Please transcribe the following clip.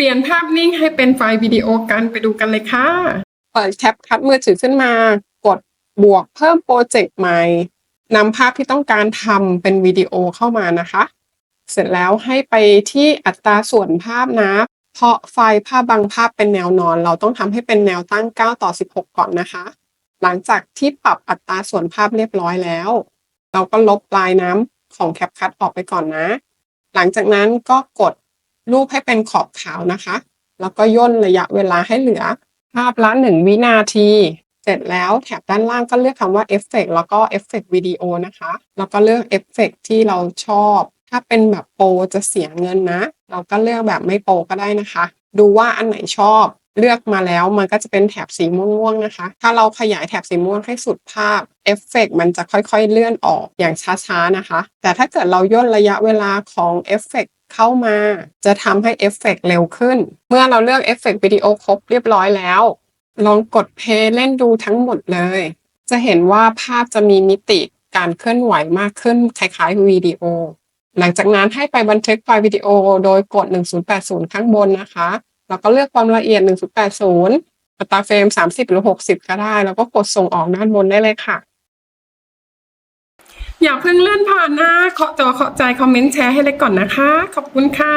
เปลี่ยนภาพนิ่งให้เป็นไฟล์วิดีโอกันไปดูกันเลยค่ะ เปิดแคปคัดมือถือขึ้นมา กดบวกเพิ่มโปรเจกต์ใหม่นำภาพที่ต้องการทำเป็นวิดีโอเข้ามานะคะ เสร็จแล้วให้ไปที่อัตราส่วนภาพนะ เพราะไฟล์ภาพบางภาพเป็นแนวนอน เราต้องทำให้เป็นแนวตั้ง 9 ต่อ 16 ก่อนนะคะ หลังจากที่ปรับอัตราส่วนภาพเรียบร้อยแล้ว เราก็ลบลายน้ำของแคปคัดออกไปก่อนนะ หลังจากนั้นก็กด รูปให้เป็นขอบขาวนะคะ แล้วก็ย่นระยะเวลาให้เหลือ ภาพละ1วินาที เสร็จแล้วแถบด้านล่างก็เลือกคำว่าเอฟเฟกแล้วก็เอฟเฟกวิดีโอนะคะ แล้วก็เลือกเอฟเฟกที่เราชอบ ถ้าเป็นแบบโปรจะเสียเงินนะ เราก็เลือกแบบไม่โปรก็ได้นะคะ ดูว่าอันไหนชอบ เลือกมาแล้วมันก็จะเป็นแถบสีม่วงๆนะคะ ถ้าเราขยายแถบสีม่วงให้สุดภาพเอฟเฟกมันจะค่อยๆเลื่อนออกอย่างช้าๆนะคะ แต่ถ้าเกิดเราย่นระยะเวลาของเอฟเฟกเข้ามาจะทำให้เอฟเฟกเร็วขึ้น เมื่อเราเลือกเอฟเฟกวิดีโอครบเรียบร้อยแล้ว ลองกดเพลย์เล่นดูทั้งหมดเลย จะเห็นว่าภาพจะมีมิติการเคลื่อนไหวมากขึ้นคล้ายๆวิดีโอ หลังจากนั้นให้ไปบันทึกไฟล์วิดีโอโดยกด 1080 ข้างบนนะคะ เราก็เลือกความละเอียด 1.80 อัตราเฟรม 30 หรือ 60 ก็ได้ แล้วก็กดส่งออกด้านบนได้เลยค่ะ อย่าเพิ่งเลื่อนผ่านนะเคาะจอเคาะใจคอมเมนต์แชร์ให้เล็กก่อนนะคะ ขอบคุณค่ะ